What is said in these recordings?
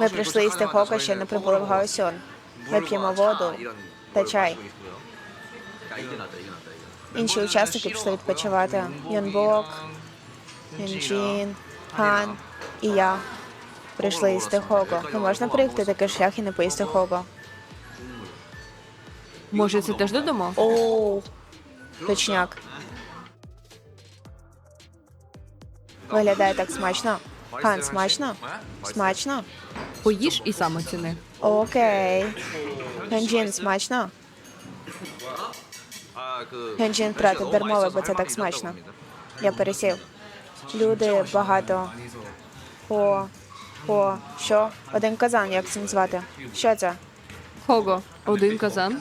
Ми прийшли їсти хоко, ще не прибули в Гаосьон. Ми п'ємо воду та чай. Інші учасники пішли відпочивати. Йонбок, Юнджін, Хан і я. Прийшли їсти хого. Не можна проїхати такий шлях і не поїсти хого. Може, це теж додамо? Оу, точняк. Виглядає так смачно. Хан, смачно? Смачно? Поїж і сам оціни. Окей. Хенджін, смачно? Хенджін втратив дармове, бо це так смачно. Я пересів. Люди багато. По. По. Що? Один казан, як це звати? Що це? Хого, один казан.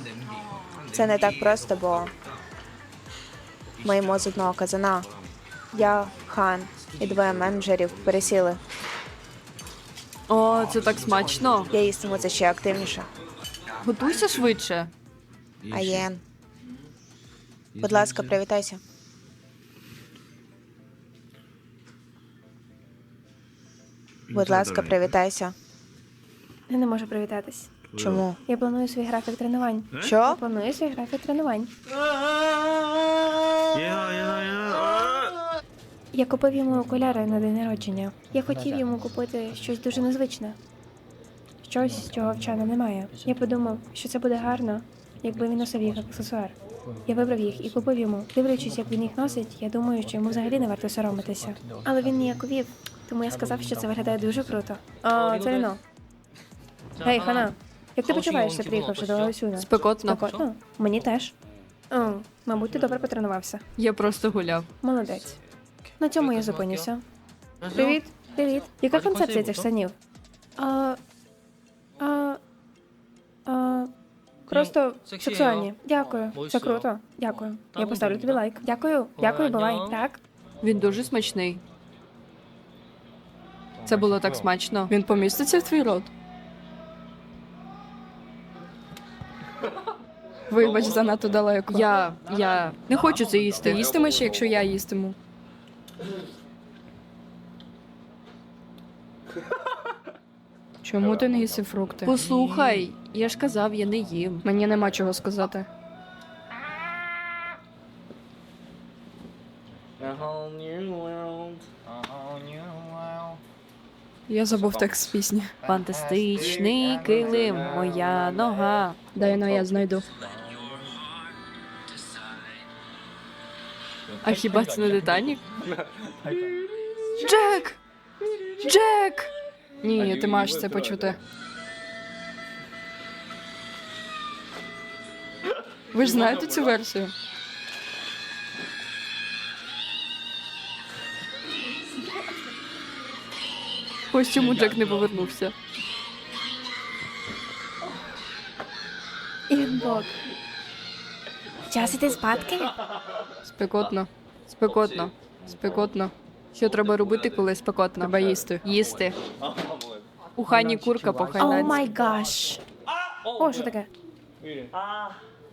Це не так просто, бо ми ймо з одного казана. Я, хан і двоє менеджерів пересіли. О, це так смачно. Я їстиму це ще активніше. Готуйся швидше. Аєн. Будь ласка, привітайся. Будь ласка, привітайся. Я не можу привітатись. Чому? Я планую свій графік тренувань. Що? Я планую свій графік тренувань. Я купив йому окуляри на день народження. Я хотів йому купити щось дуже незвичне. Щось, чого в немає. Я подумав, що це буде гарно, якби він носив їх як аксесуар. Я вибрав їх і купив йому. Дивлячись, як він їх носить, я думаю, що йому взагалі не варто соромитися. Але він ніяковів, тому я сказав, що це виглядає дуже круто. А, це Рено. Гей, хана, як ти почуваєшся, приїхавши до Гаосюна? Спекотно. Спекотно? Мені теж. О, мабуть, ти добре потренувався. Я просто гуляв. Молодець. На цьому я зупинюся. Привіт, привіт. Яка концепція цих штанів? А, а, а, просто сексуальні. Дякую. Це круто. Дякую. Я поставлю тобі лайк. Дякую. Дякую, бувай. Так. Він дуже смачний. Це було так смачно. Він поміститься в твій рот. Вибач, занадто далеко. Я. я не хочу це Ти їсти. їстимеш, якщо я їстиму. Чому ти не їси фрукти? Послухай, я ж казав, я не їм. Мені нема чого сказати. Я забув текст пісні. Фантастичний килим, моя нога. Дай ну я знайду. А хіба це не Титанік? Джек! Джек! Ні, ти маєш це почути. Ви ж знаєте цю версію? Ось чому Джек не повернувся. Інбок. Час іти спадки? Спекотно. Спекотно. Спекотно. Що треба робити, коли спекотно? Треба їсти. Їсти. У хані курка О по-хайнанськи. май гаш. О, що таке?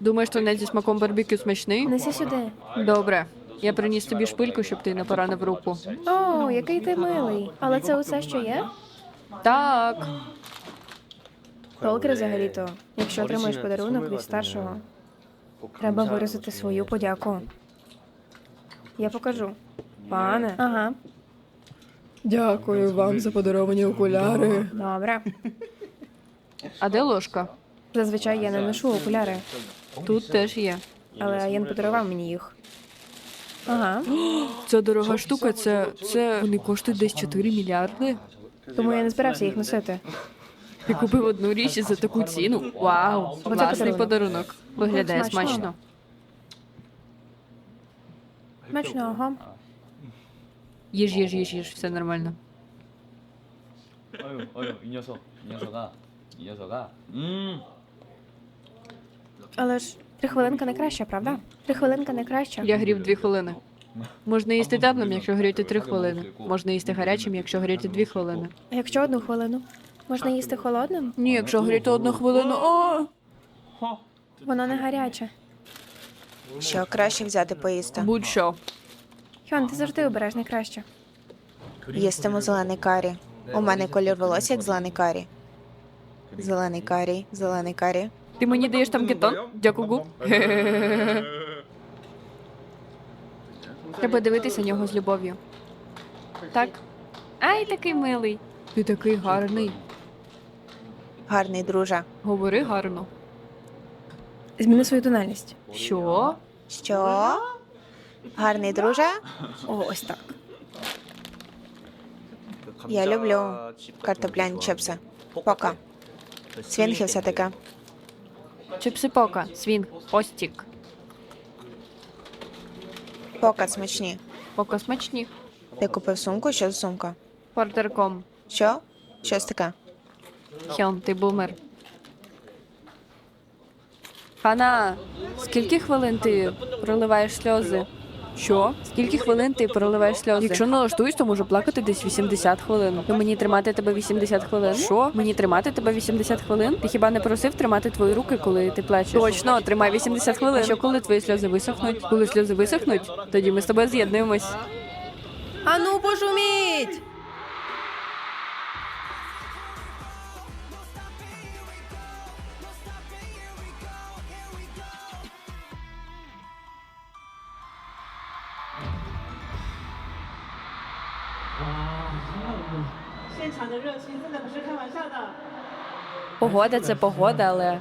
Думаєш, тунець зі смаком барбекю смачний? Неси сюди. Добре. Я приніс тобі шпильку, щоб ти не поранив руку. О, який ти милий. Але це усе, що є? Так. Толкер взагалі-то, якщо отримаєш подарунок від старшого, треба виразити свою подяку. Я покажу. Пане. Ага, Дякую вам за подаровані окуляри. добре. А де ложка? Зазвичай я не ношу окуляри, Тут теж є. але Ян подарував мені їх. Ага. Ця дорога штука, це. це. Вони коштують десь 4 мільярди. Тому я не збирався їх носити. Ти купив одну річ і за таку ціну. Вау! Бо це Класний подарунок. подарунок. Виглядає Смачно. смачно. Смачного. Їж, їж, їж, їж, все нормально. 어휴, 어휴, 이 녀석, 이 녀석아, 이 녀석아. 음. Але ж три хвилинка не краще, правда? Три хвилинка не краще. Я грів дві хвилини. Можна їсти теплим, якщо гріти три хвилини. Можна їсти гарячим, якщо гріти дві хвилини. А якщо одну хвилину? Можна їсти холодним? Ні, якщо гріти одну хвилину. О! Воно не гаряче. Що краще взяти поїсти? Будь-що. Хьон, ти завжди обереш найкраще. Їстиму зелений карі. У мене колір волосся як зелений карі. Зелений карі, зелений карі. Ти мені даєш там гетон? Дякую. Треба дивитися нього з любов'ю. Так. Ай, такий милий. Ти такий гарний. Гарний друже. Говори гарно. Зміни свою тональність. Що? Що? Гарний друже? О, ось так. Я люблю картопляні чипси. Пока. Свінги все таке. Чипси пока, свінг, постік. Пока смачні. Пока смачні. Ти купив сумку? Що за сумка? Портерком. Що? Щось таке. Хьон, ти бумер. Хана, скільки хвилин ти проливаєш сльози? Що? Скільки хвилин ти проливаєш сльози? Якщо налаштуюсь, то можу плакати десь 80 хвилин. То мені тримати тебе 80 хвилин. Що? Мені тримати тебе 80 хвилин? Ти хіба не просив тримати твої руки, коли ти плачеш? Точно, тримай 80 хвилин. А що коли твої сльози висохнуть? Коли сльози висохнуть, тоді ми з тобою з'єднуємось. Ану, пошуміть! Погода це погода, але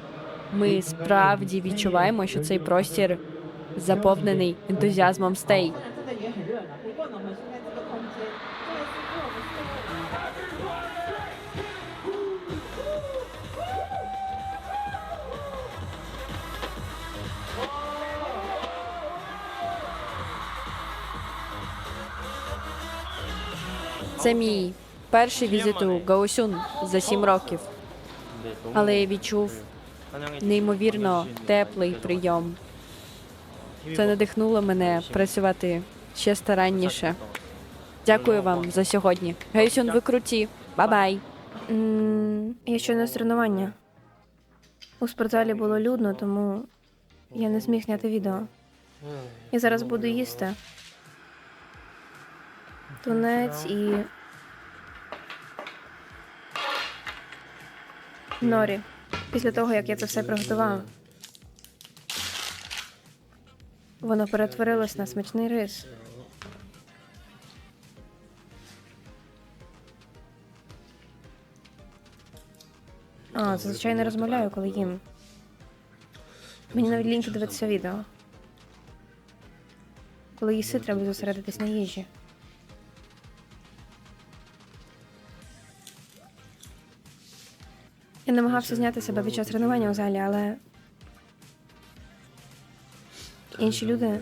ми справді відчуваємо, що цей простір заповнений ентузіазмом стей. Це мій перший візит у Гаусюн за сім років але я відчув неймовірно теплий прийом. Це надихнуло мене працювати ще старанніше. Дякую вам за сьогодні. Гаосюн, ви круті. Бай-бай. Я щойно з тренування. У спортзалі було людно, тому я не зміг зняти відео. Я зараз буду їсти. Тунець і. Норі. Після того, як я це все приготував. Воно перетворилось на смачний рис. А, зазвичай не розмовляю, коли їм. Мені навіть ліньки дивитися відео. Коли їси, треба зосередитись на їжі. Я намагався зняти себе під час тренування у залі, але інші люди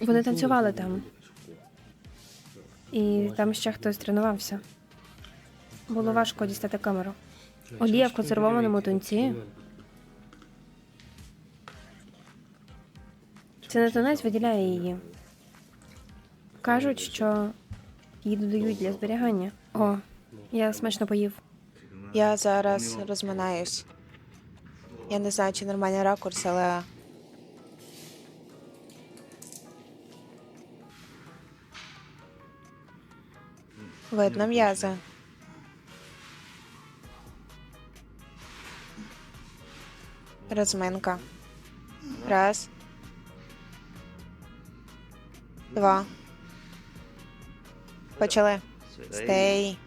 вони танцювали там. І там ще хтось тренувався. Було важко дістати камеру. Олія в консервованому тунці. Це не тунець виділяє її. Кажуть, що її додають для зберігання. О, я смачно поїв. Я зараз розминаюсь. Я не знаю, чи нормальний ракурс, але. Видно м'язи. Розминка. Раз. Два. Почали. Стей.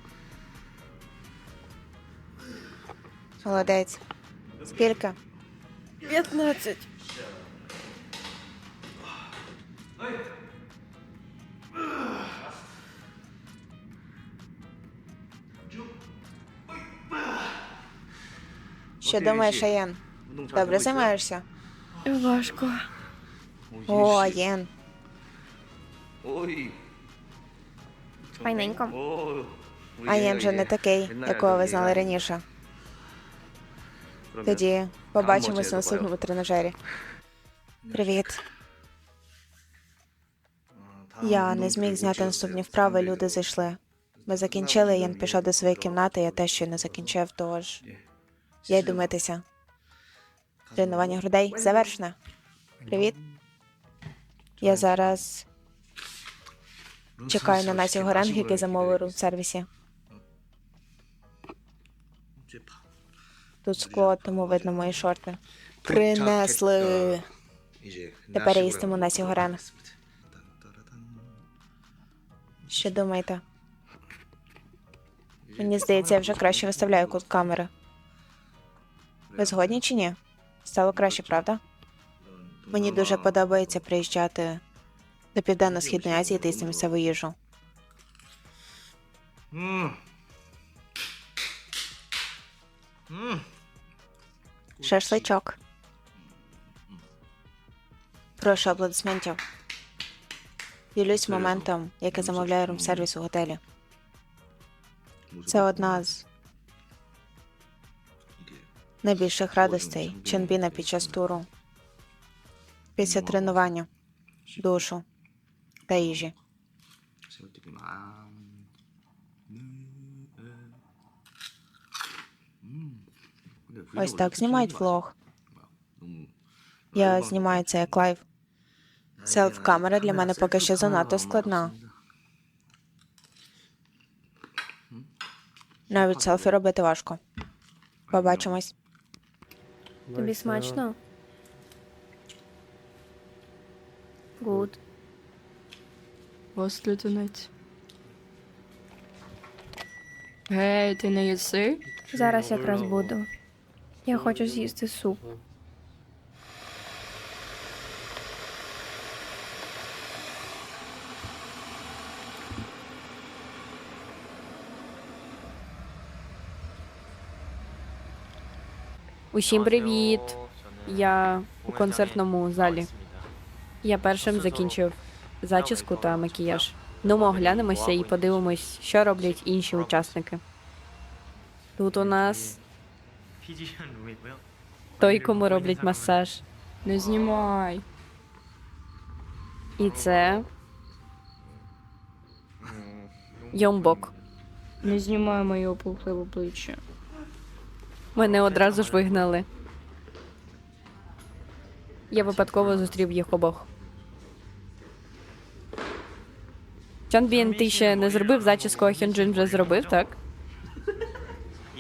Молодець. Скільки? 15. Що думаєш, Аєн? Добре займаєшся? Важко. О, Аєн. Ой. Файненько. Аєн вже не такий, якого ви знали раніше. Тоді побачимось на наступному тренажері. Привіт. Я не зміг зняти наступні вправи, люди зайшли. Ми закінчили, Ян пішов до своєї кімнати, я теж ще не закінчив, тож я йду митися. Тренування грудей завершено. Привіт. Я зараз Чекаю на Насі Горенг, який замовив рум сервісі. Тут скло, тому видно мої шорти. Принесли. Тепер я їстиму Насі Горен. Що думаєте? Мені здається, я вже краще виставляю кут камери. Ви згодні чи ні? Стало краще, правда? Мені дуже подобається приїжджати до Південно-Східної Азії та їсти місцеву їжу. Шашличок. Прошу аплодисментів. Ділюсь моментом, який замовляю рум-сервіс у готелі. Це одна з найбільших радостей Чонбіна під час туру. Після тренування, душу та їжі. Ось так знімають влог. Я знімаю це як лайв. Селф-камера для мене поки що занадто складна. Навіть селфі робити важко. Побачимось. Тобі смачно? Гуд. Вас лютунець. Гей, ти не їси? Зараз якраз буду. Я хочу з'їсти суп. Усім привіт! Я у концертному залі. Я першим закінчив зачіску та макіяж. Ну, ми оглянемося і подивимось, що роблять інші учасники. Тут у нас той, кому роблять масаж. Не знімай. І це. Йомбок. Не знімай моє опухле обличчя. Мене одразу ж вигнали. Я випадково зустрів їх обох. Чонбін, ти ще не зробив зачіску, а Хьонджин вже зробив, так?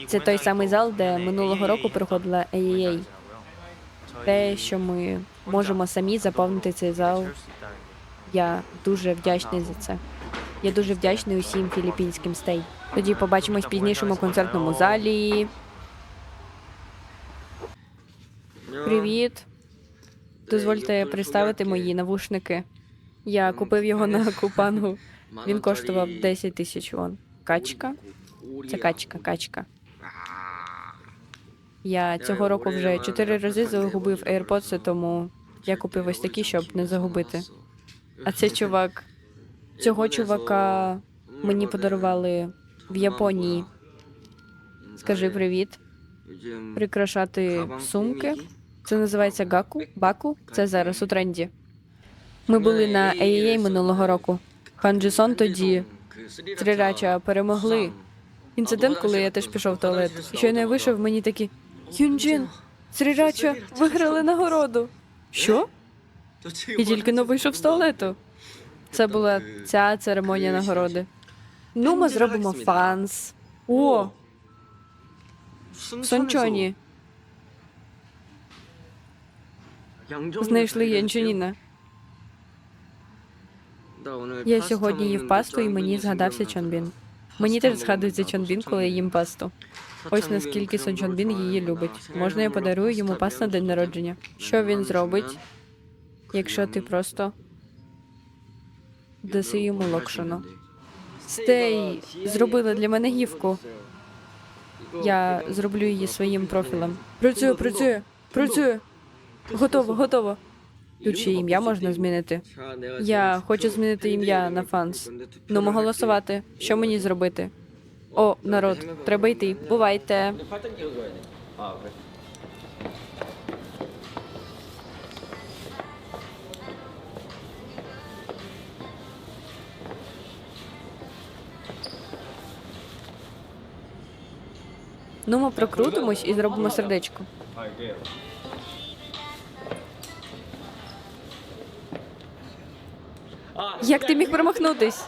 Це той самий зал, де минулого року проходила AAA. Те, що ми можемо самі заповнити цей зал. Я дуже вдячний за це. Я дуже вдячний усім філіппінським стей. Тоді побачимось в пізнішому концертному залі. Привіт. Дозвольте представити мої навушники. Я купив його на купангу. Він коштував 10 тисяч вон. Качка? Це качка, качка. Я цього року вже чотири рази загубив AirPods, тому я купив ось такі, щоб не загубити. А це чувак. Цього чувака мені подарували в Японії. Скажи привіт. Прикрашати сумки. Це називається гаку. Баку. Це зараз у тренді. Ми були на AAA минулого року. Хан Джисон тоді Трирача перемогли. Інцидент, коли я теж пішов в туалет. І Щойно я вийшов, мені такі Юнджин, Трирача виграли нагороду. Що? І тільки но вийшов з туалету. Це була ця церемонія нагороди. Ну, ми зробимо фанс. О, Сончоні. Знайшли Янчуніна. Я сьогодні їв пасту, і мені згадався Чонбін. Мені теж згадується Чонбін, коли їм пасту. Ось наскільки Сон Чонбін її любить. Можна я подарую йому пасту на день народження. Що він зробить, якщо ти просто даси йому локшину? Стей зробила для мене гівку. Я зроблю її своїм профілем. Працює, працює, працює. Готово, готово. Тут ще ім'я можна змінити. Я хочу змінити ім'я на фанс. Ну, голосувати. Що мені зробити? О, народ, треба йти. Бувайте. Ну, ми прокрутимось і зробимо сердечко. Як ти міг промахнутись?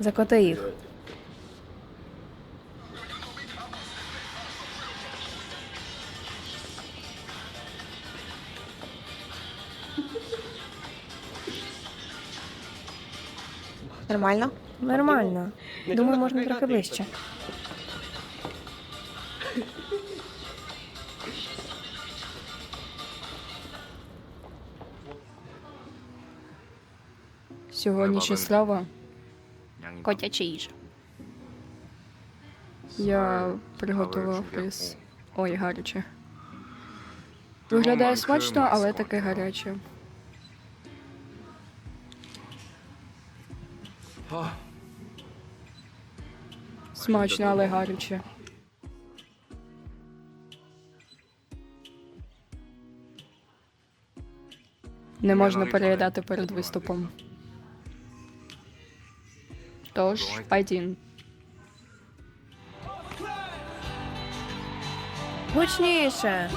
Закоти їх. Нормально. Нормально. Думаю, можна трохи ближче. Сьогоднішня страва котяча їжа. Я приготував рис. Ой, гаряче. Виглядає смачно, але таке гаряче. Смачно, але гаряче. Не можна переїдати перед виступом. Тож, один. Гучніше.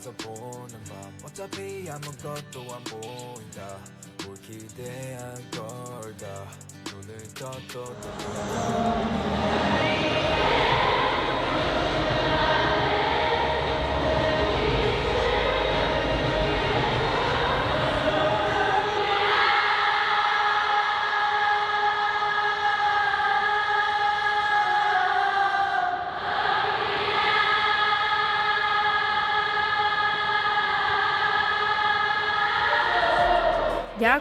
감아서 보는 맘 어차피 아무것도 안 보인다. 뭘 기대한 걸까 눈을 떴던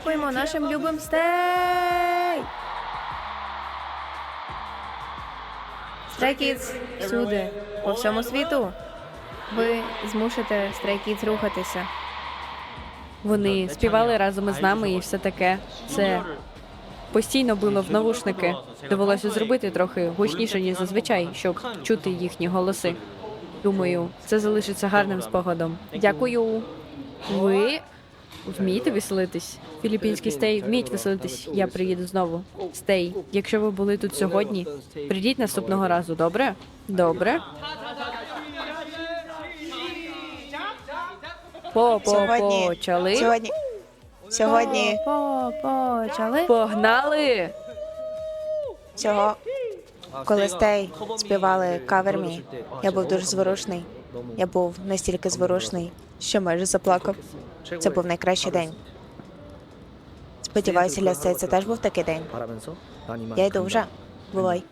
Дякуємо нашим любим стей! Kids всюди, по всьому світу. Ви Stray Kids рухатися. Вони співали разом із нами і все таке. Це постійно було в навушники. Довелося зробити трохи гучніше, ніж зазвичай, щоб чути їхні голоси. Думаю, це залишиться гарним спогадом. Дякую. Ви вмієте веселитись? Філіппінський стей вміють веселитись. Я приїду знову. Стей, якщо ви були тут сьогодні, прийдіть наступного разу, добре? Добре. По почали. Сьогодні. Сьогодні По, почали. Погнали! цього, коли Стей співали Me, я був дуже зворушний. Я був настільки зворушний, що майже заплакав. Це був найкращий день. Сподіваюся, для це теж був такий день. Я йду вже. Бувай.